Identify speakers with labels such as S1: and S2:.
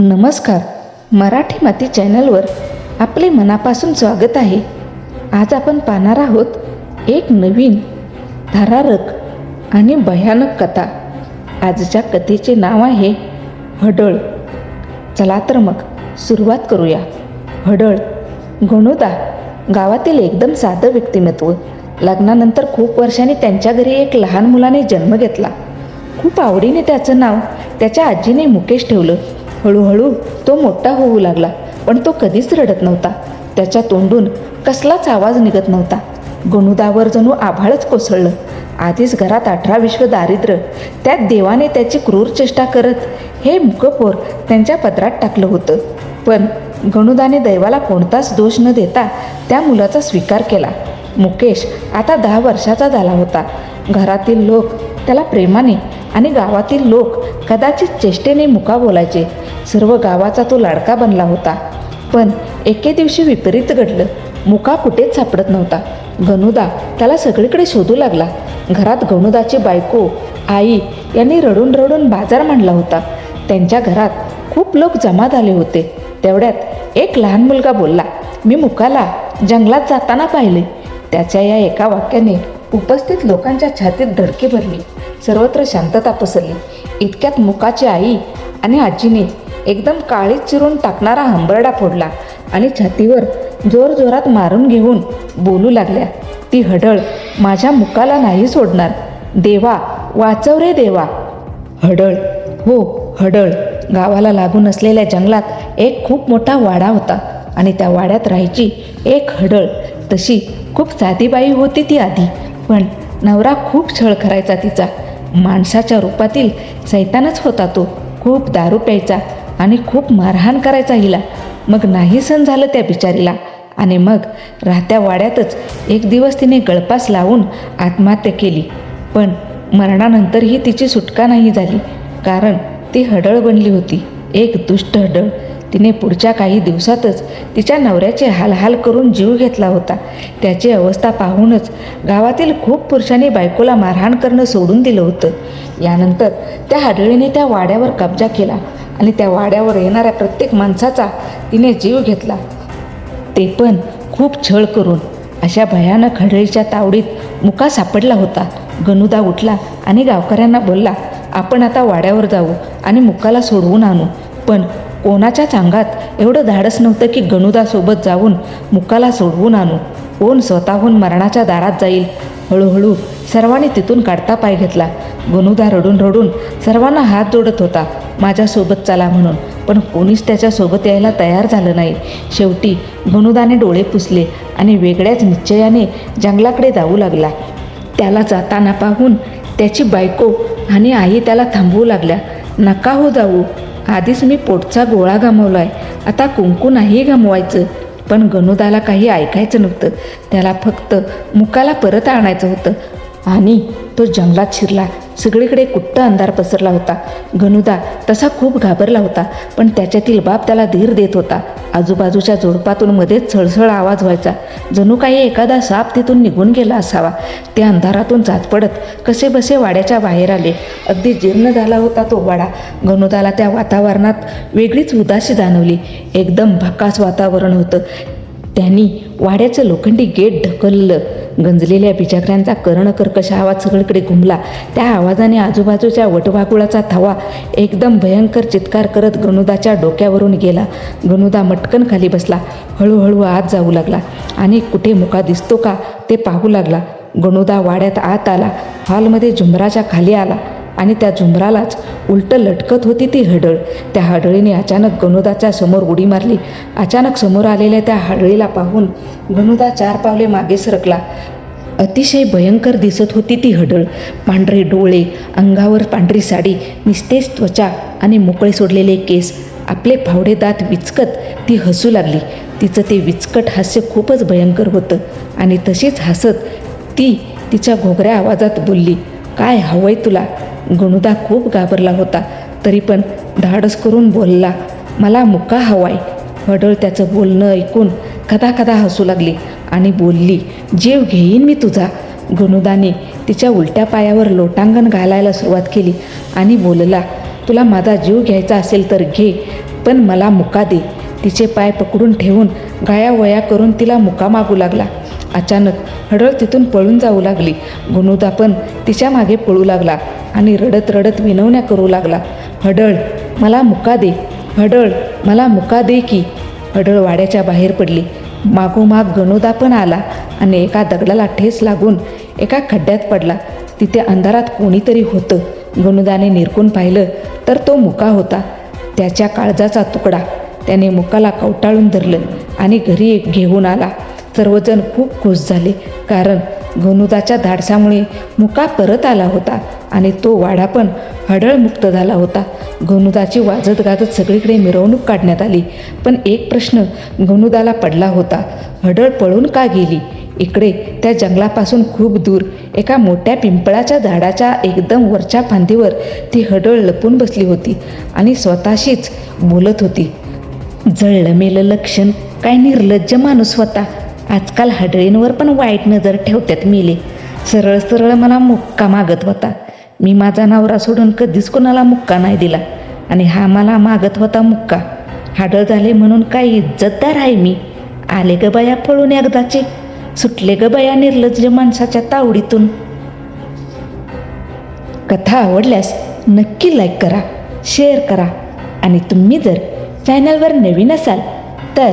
S1: नमस्कार. मराठी माती चॅनलवर आपले मनापासून स्वागत आहे. आज आपण पाहणार आहोत एक नवीन थरारक आणि भयानक कथा. आजच्या कथेचे नाव आहे हडळ. चला तर मग सुरुवात करूया. हडळ गणुदा गावातील एकदम साधं व्यक्तिमत्व. लग्नानंतर खूप वर्षांनी त्यांच्या घरी एक लहान मुलाने जन्म घेतला. खूप आवडीने त्याचं नाव त्याच्या आजीने मुकेश ठेवलं. हळूहळू तो मोठा होऊ लागला पण तो कधीच रडत नव्हता. त्याच्या तोंडून कसलाच आवाज निघत नव्हता. गणुदावर जणू आभाळच कोसळलं. आधीच घरात अठरा विश्व दारिद्र्य त्यात देवाने त्याची क्रूर चेष्टा करत हे मुकपोर त्यांच्या पदरात टाकलं होतं. पण गणुदाने दैवाला कोणताच दोष न देता त्या मुलाचा स्वीकार केला. मुकेश आता दहा वर्षाचा झाला होता. घरातील लोक त्याला प्रेमाने आणि गावातील लोक कदाचित चेष्टेने मुका बोलायचे. सर्व गावाचा तो लाडका बनला होता. पण एके दिवशी विपरीत घडलं. मुका कुठेच सापडत नव्हता. गणुदा त्याला सगळीकडे शोधू लागला. घरात गणुदाची बायको आई यांनी रडून रडून बाजार मांडला होता. त्यांच्या घरात खूप लोक जमा झाले होते. तेवढ्यात एक लहान मुलगा बोलला मी मुकाला जंगलात जाताना पाहिले. त्याच्या या एका वाक्याने उपस्थित लोकांच्या छातीत धडकी भरली. सर्वत्र शांतता पसरली. इतक्यात मुकाची आई आणि आजीने एकदम काळीच चिरून टाकणारा हंबरडा फोडला आणि छातीवर जोरजोरात मारून घेऊन बोलू लागल्या ती हडळ माझ्या मुकाला नाही सोडणार. देवा वाचव रे देवा. हडळ? हो हडळ. गावाला लागून असलेल्या जंगलात एक खूप मोठा वाडा होता आणि त्या वाड्यात राहायची एक हडळ. तशी खूप साधीबाई होती ती आधी पण नवरा खूप छळ करायचा तिचा. माणसाच्या रूपातील सैतानच होता तो. खूप दारू प्यायचा. आणि खूप मारहाण करायचा हिला. मग नाही सण झालं त्या बिचारीला. आणि मग राहत्या वाड्यातच एक दिवस तिने गळपास लावून आत्महत्या केली. पण मरणानंतरही तिची सुटका नाही झाली. कारण ती हडळ बनली होती. एक दुष्ट हडळ. तिने पुढच्या काही दिवसातच तिच्या नवऱ्याचे हालहाल करून जीव घेतला होता. त्याची अवस्था पाहूनच गावातील खूप पुरुषांनी बायकोला मारहाण करणं सोडून दिलं होतं. यानंतर त्या हडळीने त्या वाड्यावर कब्जा केला. आणि त्या वाड्यावर येणाऱ्या प्रत्येक माणसाचा तिने जीव घेतला. ते पण खूप छळ करून अशा भयानक हडळीच्या तावडीत मुका सापडला होता. गणुदा उठला आणि गावकऱ्यांना बोलला आपण आता वाड्यावर जाऊ आणि मुकाला सोडवून आणू. पण कोणाच्याच अंगात एवढं धाडस नव्हतं की गणुदासोबत जाऊन मुकाला सोडवून आणू. ऊन स्वतःहून मरणाच्या दारात जाईल. हळूहळू सर्वांनी तिथून काढता पाय घेतला. गणुदा रडून रडून सर्वांना हात जोडत होता. माझ्यासोबत चला म्हणून. पण कोणीच त्याच्यासोबत यायला तयार झालं नाही. शेवटी गणुदाने डोळे पुसले आणि वेगळ्याच निश्चयाने जंगलाकडे जाऊ लागला. त्याला जाताना पाहून त्याची बायको आणि आई त्याला थांबवू लागल्या. नका हो जाऊ. आधीच मी पोटचा गोळा गमावलाय. आता कुंकू नाही गमवायचं. पण गणुदाला काही ऐकायचं नव्हतं. त्याला फक्त मुकाला परत आणायचं होतं. आणि तो जंगलात शिरला. सगळीकडे कुट्ट अंधार पसरला होता. गणुदा तसा खूप घाबरला होता पण त्याच्यातील बाप त्याला धीर देत होता. आजूबाजूच्या झोडपातून मध्येच सळसळ आवाज व्हायचा. जणू काही एखादा साप तिथून निघून गेला असावा. ते अंधारातून जात पडत कसे बसे वाड्याच्या बाहेर आले. अगदी जीर्ण झाला होता तो वाडा. गणुदाला त्या वातावरणात वेगळीच उदासी जाणवली. एकदम भकास वातावरण होतं. त्यांनी वाड्याचं लोखंडी गेट ढकललं. गंजलेल्या बिजागऱ्यांचा कर्णकर्कश आवाज सगळीकडे घुमला. त्या आवाजाने आजूबाजूच्या वटवाकुळाचा थवा एकदम भयंकर चित्कार करत गणुदाच्या डोक्यावरून गेला. गणुदा मटकन खाली बसला. हळूहळू आत जाऊ लागला. आणि कुठे मुका दिसतो का? ते पाहू लागला. गणुदा वाड्यात आत आला. हॉलमध्ये झुंबराच्या खाली आला आणि त्या झुंबरालाच उलट लटकत होती ती हडळ. त्या हडळीने अचानक गणुदाच्या समोर उडी मारली. अचानक समोर आलेल्या त्या हडळीला पाहून गणुदा चार पावले मागे सरकला. अतिशय भयंकर दिसत होती ती हडळ. पांढरे डोळे अंगावर पांढरी साडी निस्तेज त्वचा आणि मोकळे सोडलेले केस. आपले फावडे दात विचकत ती हसू लागली. तिचं ते विचकट हास्य खूपच भयंकर होतं आणि तशीच हसत ती तिच्या घोगऱ्या आवाजात बोलली काय हवंय तुला? गणुदा खूप घाबरला होता तरी पण धाडस करून बोलला मला मुका हवाय. हडळ त्याचं बोलणं ऐकून कदा कदा हसू लागली. आणि बोलली जीव घेईन मी तुझा. गणुदाने तिच्या उलट्या पायावर लोटांगण घालायला सुरुवात केली आणि बोलला तुला माझा जीव घ्यायचा असेल तर घे पण मला मुका दे. तिचे पाय पकडून ठेवून गायावया करून तिला मुका मागू लागला. अचानक हडळ तिथून पळून जाऊ लागली. गुणुदा पण तिच्यामागे पळू लागला आणि रडत रडत विनवण्या करू लागला. हडळ मला मुका दे हडळ मला मुका दे की. हडळ वाड्याच्या बाहेर पडली. मागोमाग गणोदा पण आला आणि एका दगडाला ठेस लागून एका खड्ड्यात पडला. तिथे अंधारात कोणीतरी होतं. गणुदाने निरकून पाहिलं तर तो मुका होता. त्याच्या काळजाचा तुकडा. त्याने मुकाला कवटाळून धरलं आणि घरी एक घेऊन आला. सर्वजण खूप खुश झाले. कारण गणुदाच्या धाडसामुळे मुका परत आला होता आणि तो वाडा पण हडळमुक्त झाला होता. गणुदाची वाजत गाजत सगळीकडे मिरवणूक काढण्यात आली. पण एक प्रश्न गणुदाला पडला होता. हडळ पळून का गेली? इकडे त्या जंगलापासून खूप दूर एका मोठ्या पिंपळाच्या झाडाच्या एकदम वरच्या फांदीवर ती हडळ लपून बसली होती आणि स्वतःशीच बोलत होती. जळलं मेलं लक्षण काय निर्लज्ज माणूस होता. आजकाल हडळींवर पण वाईट नजर ठेवतात मेले. सरळ सरळ मला मुक्का मागत होता. मी माझा नवरा सोडून कधीच कोणाला मुक्का नाही दिला. आणि हा मला मागत होता मुक्का. हाडळ झाले म्हणून काय इज्जतदार आहे मी. आले ग बया पळून एकदाचे. सुटले ग बया निर्लज्ज माणसाच्या तावडीतून. कथा आवडल्यास नक्की लाईक करा शेअर करा. आणि तुम्ही जर चॅनलवर नवीन असाल तर